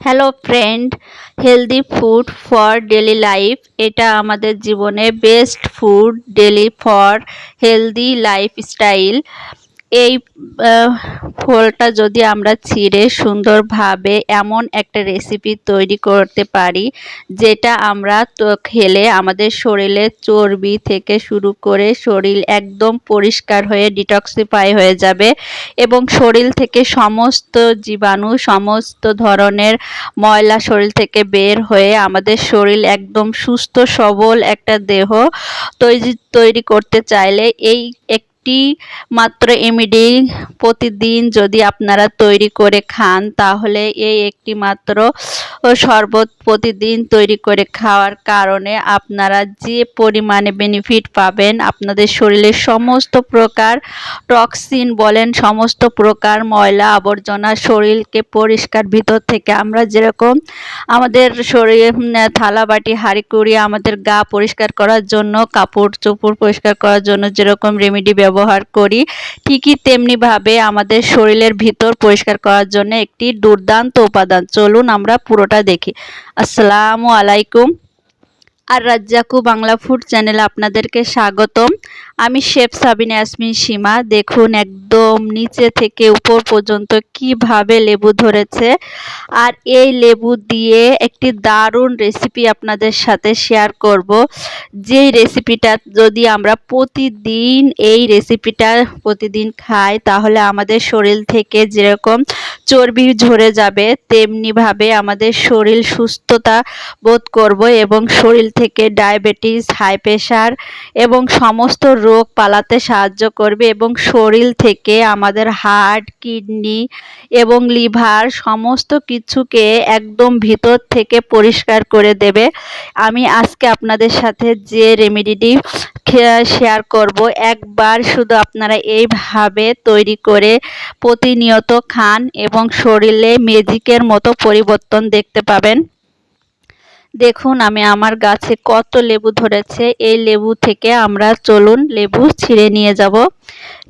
Hello friend healthy food for daily life এটা আমাদের জীবনে best food daily for healthy lifestyle এই ফলটা যদি আমরা ছিঁড়ে সুন্দরভাবে এমন একটা রেসিপি তৈরি করতে পারি, যেটা আমরা তো খেলে আমাদের শরীরে চর্বি থেকে শুরু করে শরীর একদম পরিষ্কার হয়ে ডিটক্সিফাই হয়ে যাবে এবং শরীর থেকে সমস্ত জীবাণু, সমস্ত ধরনের ময়লা শরীর থেকে বের হয়ে আমাদের শরীর একদম সুস্থ, সবল একটা দেহ তৈরি তৈরি করতে চাইলে এই একটি মাত্র এমইডি প্রতিদিন যদি আপনারা তৈরি করে খান, তাহলে এই একটি মাত্র শরবত প্রতিদিন তৈরি করে খাওয়ার কারণে আপনারা যে পরিমাণে বেনিফিট পাবেন, আপনাদের শরীরের সমস্ত প্রকার টক্সিন বলেন, সমস্ত প্রকার ময়লা আবর্জনা শরীরকে পরিষ্কার ভিতর থেকে আমরা যেরকম আমাদের শরীরে থালা বাটি, হাঁড়ি কুড়ি আমাদের গা পরিষ্কার করার জন্য, কাপড় চোপড় পরিষ্কার করার জন্য যেরকম রেমেডি ব্যবহার করি। ঠিকই তেমনিভাবে আমাদের শরীরের ভিতর পরিষ্কার করার জন্য একটি দুর্দান্ত উপাদান। চলুন আমরা পুরোটা দেখি। আসসালামু আলাইকুম। আর রাজ্জাকু বাংলা ফুড চ্যানেলে আপনাদেরকে স্বাগতম। আমি শেফ সাবিনা ইয়াসমিন সীমা। দেখুন, একদম নিচে থেকে উপর পর্যন্ত কীভাবে লেবু ধরেছে। আর এই লেবু দিয়ে একটি দারুণ রেসিপি আপনাদের সাথে শেয়ার করব। যেই রেসিপিটা যদি আমরা প্রতিদিন এই রেসিপিটা প্রতিদিন খাই, তাহলে আমাদের শরীর থেকে যেরকম চর্বি ঝরে যাবে, তেমনিভাবে আমাদের শরীর সুস্থতা বোধ করব এবং শরীর থেকে ডায়াবেটিস, হাই প্রেশার এবং সমস্ত রোগ পালাতে সাহায্য করবে এবং শরীর থেকে আমাদের হার্ট, কিডনি এবং লিভার সমস্ত কিছুকে একদম ভিতর থেকে পরিষ্কার করে দেবে। আমি আজকে আপনাদের সাথে যে রেমেডিটি শেয়ার করব, একবার শুধু আপনারা এইভাবে তৈরি করে প্রতিনিয়ত খান এবং শরীরে ম্যাজিকের মতো পরিবর্তন দেখতে পাবেন। দেখুন, আমি আমার গাছে কত লেবু ধরেছে। এই লেবু থেকে আমরা চলুন লেবু ছিঁড়ে নিয়ে যাব।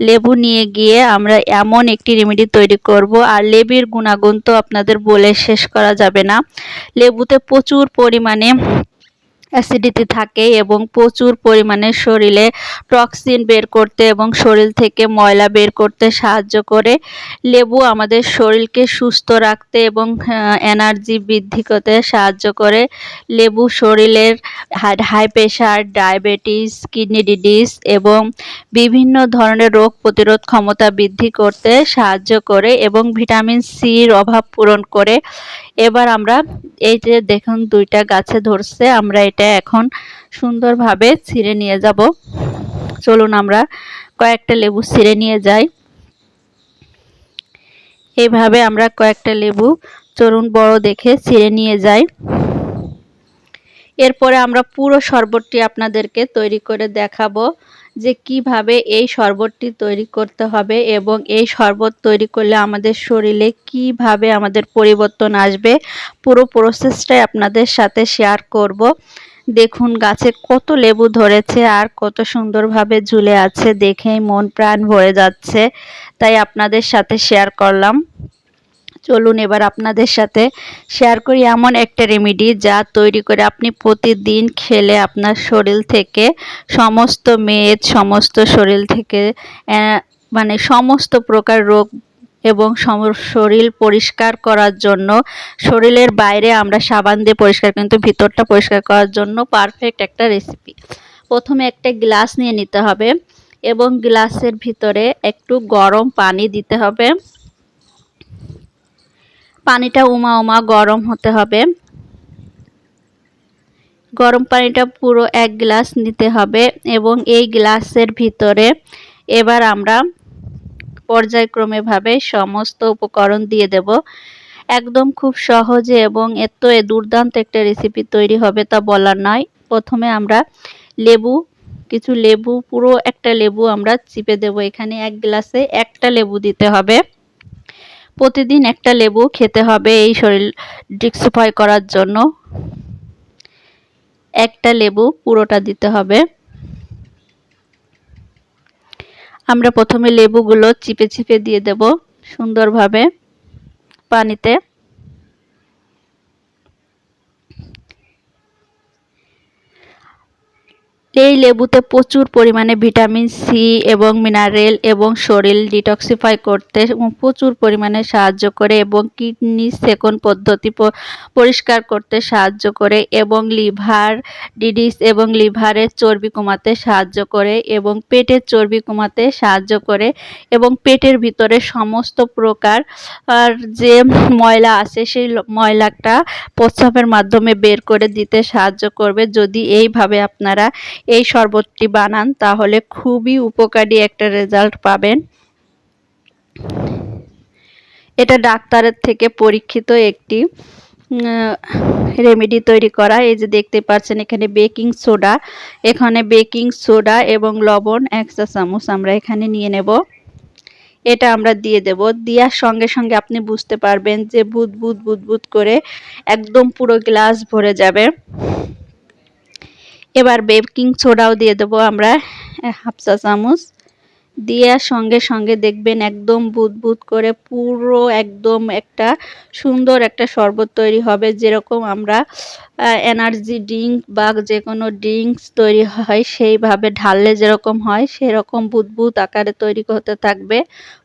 লেবু নিয়ে গিয়ে আমরা এমন একটি রেমেডি তৈরি করব, আর লেবুর গুণাগুণ তো আপনাদের বলে শেষ করা যাবে না। লেবুতে প্রচুর পরিমাণে অ্যাসিডিটি থাকে এবং প্রচুর পরিমাণে শরীরে টক্সিন বের করতে এবং শরীর থেকে ময়লা বের করতে সাহায্য করে। লেবু আমাদের শরীরকে সুস্থ রাখতে এবং এনার্জি বৃদ্ধি করতে সাহায্য করে। লেবু শরীরের high pressure diabetes kidney diseases এবং বিভিন্ন ধরনের রোগ প্রতিরোধ ক্ষমতা বৃদ্ধি করতে সাহায্য করে এবং ভিটামিন সির অভাব পূরণ করে। এবার আমরা এই যে দেখুন দুইটা গাছে ধরছে, আমরা এটা এখন সুন্দরভাবে ছিঁড়ে নিয়ে যাব। চলুন আমরা কয়েকটা লেবু ছিঁড়ে নিয়ে যাই। এইভাবে আমরা কয়েকটা লেবু চলুন বড় দেখে ছিঁড়ে নিয়ে যাই। এরপরে আমরা পুরো শরবতটি আপনাদেরকে তৈরি করে দেখাবো যে কীভাবে এই শরবতটি তৈরি করতে হবে এবং এই শরবত তৈরি করলে আমাদের শরীরে কীভাবে আমাদের পরিবর্তন আসবে। পুরো প্রসেসটাই আপনাদের সাথে শেয়ার করব। দেখুন, গাছে কত লেবু ধরেছে আর কত সুন্দরভাবে ঝুলে আছে দেখেই মন প্রাণ ভরে যাচ্ছে। তাই আপনাদের সাথে শেয়ার করলাম। চলুন এবার আপনাদের সাথে শেয়ার করি এমন একটা রেমেডি যা তৈরি করে আপনি প্রতিদিন খেলে আপনার শরীর থেকে সমস্ত মেদ, সমস্ত শরীর থেকে মানে সমস্ত প্রকার রোগ এবং শরীর পরিষ্কার করার জন্য শরীরের বাইরে আমরা সাবান দিয়ে পরিষ্কার, কিন্তু ভিতরটা পরিষ্কার করার জন্য পারফেক্ট একটা রেসিপি প্রথমে একটা গ্লাস নিয়ে নিতে হবে এবং গ্লাসের ভিতরে একটু গরম পানি দিতে হবে। পানিটা উমা উমা গরম হতে হবে। গরম পানিটা পুরো এক গ্লাস নিতে হবে এবং এই গ্লাসের ভিতরে এবার আমরা পর্যায়ক্রমেভাবে সমস্ত উপকরণ দিয়ে দেব। একদম খুব সহজে এবং এত দুর্দান্ত একটা রেসিপি তৈরি হবে তা বলার নয়। প্রথমে আমরা লেবু, কিছু লেবু, পুরো একটা লেবু আমরা চিপে দেব এখানে এক গ্লাসে। একটা লেবু দিতে হবে। প্রতিদিন একটা লেবু খেতে হবে এই শরীর ডিক্সিফাই করার জন্য। একটা লেবু পুরোটা দিতে হবে। আমরা প্রথমে লেবুগুলো চিপে চিপে দিয়ে দেব সুন্দরভাবে পানিতে। এই লেবুতে প্রচুর পরিমাণে ভিটামিন সি এবং মিনারেল এবং শরীর ডিটক্সিফাই করতে প্রচুর পরিমাণে সাহায্য করে এবং কিডনি সেকন পদ্ধতি পরিষ্কার করতে সাহায্য করে এবং লিভার ডিডিস এবং লিভারের চর্বি কমাতে সাহায্য করে এবং পেটের চর্বি কমাতে সাহায্য করে এবং পেটের ভিতরে সমস্ত প্রকার, আর যে ময়লা আছে সেই ময়লাটা প্রস্রাবের মাধ্যমে বের করে দিতে সাহায্য করবে। যদি এইভাবে আপনারা এই শরবতটি বানান, তাহলে খুবই উপকারী একটা রেজাল্ট পাবেন। এটা ডাক্তারের থেকে পরীক্ষিত একটি রেমেডি তৈরি করা। এই যে দেখতে পাচ্ছেন, এখানে বেকিং সোডা এখানে বেকিং সোডা এবং লবণ এক চা চামচ আমরা এখানে নিয়ে নেব। এটা আমরা দিয়ে দেব। দেওয়ার সঙ্গে সঙ্গে আপনি বুঝতে পারবেন যে বুদ বুদ বুদ বুদ করে একদম পুরো গ্লাস ভরে যাবে। এবার বেকিং সোডাও দিয়ে দেবো আমরা হাফ চা চামচ। দেওয়ার সঙ্গে সঙ্গে দেখবেন একদম বুদবুদ করে পুরো একদম একটা সুন্দর একটা শরবত তৈরি হবে, যেরকম আমরা এনার্জি ড্রিঙ্ক বা যে কোনো ড্রিঙ্কস তৈরি হয়, সেইভাবে ঢাললে যেরকম হয়, সেরকম বুদবুদ আকারে তৈরি হতে থাকবে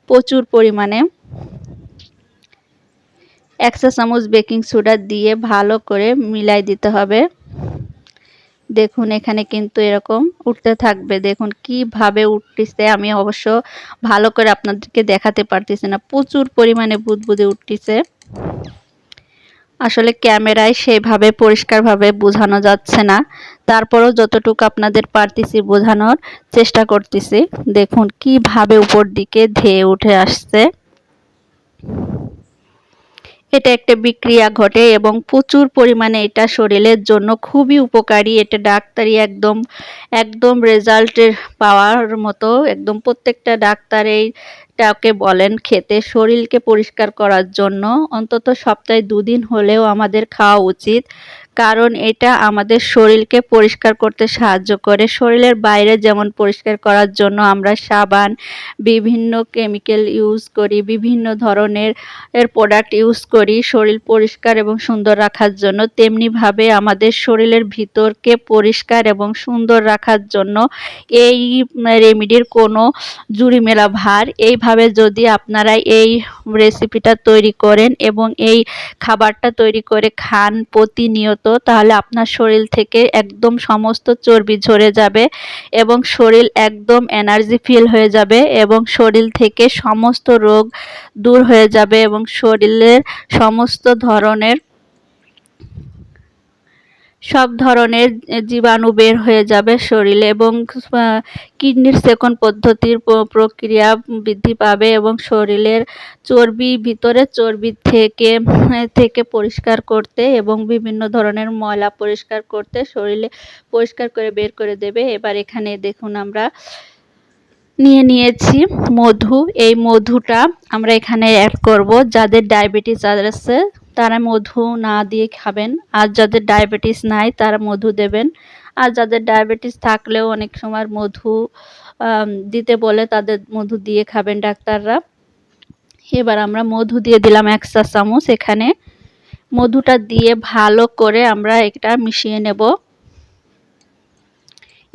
প্রচুর পরিমাণে। এক চা চামচ বেকিং সোডা দিয়ে ভালো করে মিলাই দিতে হবে। দেখুন, এখানে কিন্তু এরকম উঠতে থাকবে। দেখুন, কীভাবে উঠতেছে। আমি অবশ্য ভালো করে আপনাদেরকে দেখাতে পারতেছি না। প্রচুর পরিমাণে বুদবুদে উঠতেছে। আসলে ক্যামেরায় সেভাবে পরিষ্কারভাবে বোঝানো যাচ্ছে না। তারপরেও যতটুকু আপনাদের পারতেছি বোঝানোর চেষ্টা করতেছি। দেখুন, কীভাবে উপর দিকে ধেয়ে উঠে আসছে। এটা একটা বিক্রিয়া ঘটে এবং প্রচুর পরিমাণে এটা শরীরের জন্য খুবই উপকারী। এটা ডাক্তারি একদম একদম রেজাল্টের পাওয়ার মতো। একদম প্রত্যেকটা ডাক্তার এইটাকে বলেন খেতে শরীরকে পরিষ্কার করার জন্য। অন্তত সপ্তাহে দুদিন হলেও আমাদের খাওয়া উচিত। কারণ এটা আমাদের শরীরকে পরিষ্কার করতে সাহায্য করে। শরীরের বাইরে যেমন পরিষ্কার করার জন্য আমরা সাবান, বিভিন্ন কেমিক্যাল ইউজ করি, বিভিন্ন ধরনের এর প্রোডাক্ট ইউজ করি শরীর পরিষ্কার এবং সুন্দর রাখার জন্য। তেমনিভাবে আমাদের শরীরের ভিতরকে পরিষ্কার এবং সুন্দর রাখার জন্য এই রেমিডির কোনো জুড়ি মেলা ভার। এইভাবে যদি আপনারা এই রেসিপিটা তৈরি করেন এবং এই খাবারটা তৈরি করে খান প্রতিনিয়ত তাহলে আপনার শরীর থেকে একদম সমস্ত চর্বি ঝরে যাবে এবং শরীর একদম এনার্জি ফিল হয়ে যাবে এবং শরীর থেকে সমস্ত রোগ দূর হয়ে যাবে এবং শরীরের সমস্ত ধরনের সব ধরনের জীবাণু বের হয়ে যাবে শরীরে এবং কিডনির সেকন পদ্ধতির প্রক্রিয়া বৃদ্ধি পাবে এবং শরীরের চর্বি, ভিতরে চর্বি থেকে থেকে পরিষ্কার করতে এবং বিভিন্ন ধরনের ময়লা পরিষ্কার করতে শরীরে পরিষ্কার করে বের করে দেবে। এবার এখানে দেখুন আমরা নিয়ে নিয়েছি মধু। এই মধুটা আমরা এখানে অ্যাড করব। যাদের ডায়াবেটিস আছে, তারা মধু না দিয়ে খাবেন। আর যাদের ডায়াবেটিস নাই, তারা মধু দেবেন। আর যাদের ডায়াবেটিস থাকলেও অনেক সময় মধু দিতে বলে, তাদের মধু দিয়ে খাবেন ডাক্তাররা। এবার আমরা মধু দিয়ে দিলাম এক চা চামচ এখানে মধুটা দিয়ে ভালো করে আমরা এটা মিশিয়ে নেব।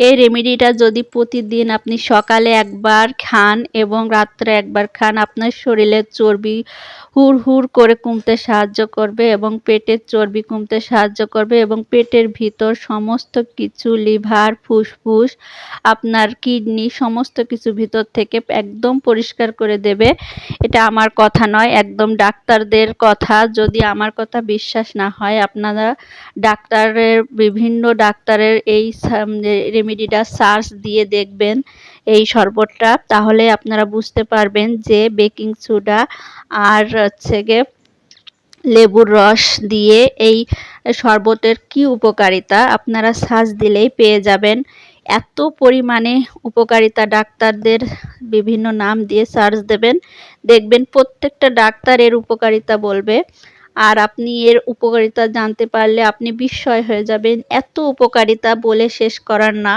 এই রেমেডিটা যদি প্রতিদিন আপনি সকালে একবার খান এবং রাত্রে একবার খান, আপনার শরীরের চর্বি হুর হুর করে কমতে সাহায্য করবে এবং পেটের চর্বি কমতে সাহায্য করবে এবং পেটের ভিতর সমস্ত কিছু, লিভার, ফুসফুস, আপনার কিডনি, সমস্ত কিছু ভিতর থেকে একদম পরিষ্কার করে দেবে। এটা আমার কথা নয়, একদম ডাক্তারদের কথা। যদি আমার কথা বিশ্বাস না হয়, আপনারা ডাক্তারের, বিভিন্ন ডাক্তারের এই রেমেডিটা সার্চ দিয়ে দেখবেন। এই শরবতটা, তাহলে আপনারা বুঝতে পারবেন যে বেকিং সোডা আর হচ্ছে গিয়ে লেবুর রস দিয়ে এই শরবতের কি উপকারিতা, আপনারা সার্চ দিলেই পেয়ে যাবেন। এত পরিমাণে উপকারিতা ডাক্তারদের বিভিন্ন নাম দিয়ে সার্চ দেবেন, দেখবেন প্রত্যেকটা ডাক্তার এর উপকারিতা বলবে। আর আপনি এর উপকারিতা জানতে পারলে আপনি বিস্ময় হয়ে যাবেন। এত উপকারিতা বলে শেষ করার না।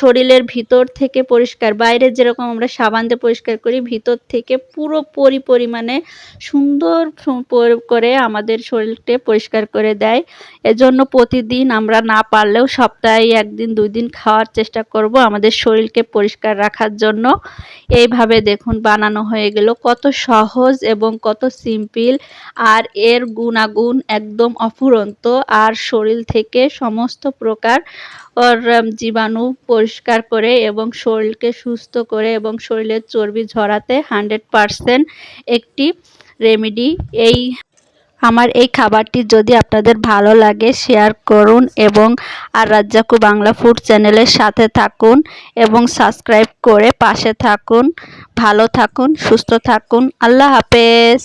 শরীরের ভিতর থেকে পরিষ্কার, বাইরে যেরকম আমরা সাবান দিয়ে পরিষ্কার করি, ভিতর থেকে পুরো পরি পরিমাণে সুন্দর করে আমাদের শরীরকে পরিষ্কার করে দেয়। এজন্য প্রতিদিন আমরা না পারলেও সপ্তাহে একদিন দুই দিন খাওয়ার চেষ্টা করব আমাদের শরীরকে পরিষ্কার রাখার জন্য। এইভাবে দেখুন বানানো হয়ে গেল। কত সহজ এবং কত সিম্পল। আর এর গুণাগুণ একদম অফুরন্ত আর শরীর থেকে সমস্ত প্রকার জীবাণু পরিষ্কার করে এবং শরীরকে সুস্থ করে এবং শরীরের চর্বি ঝরাতে হান্ড্রেড পারসেন্ট একটি রেমেডি। এই, আমার এই খাবারটি যদি আপনাদের ভালো লাগে শেয়ার করুন এবং আর রাজ্জাকু বাংলা ফুড চ্যানেলের সাথে থাকুন এবং সাবস্ক্রাইব করে পাশে থাকুন। ভালো থাকুন, সুস্থ থাকুন। আল্লাহ হাফেজ।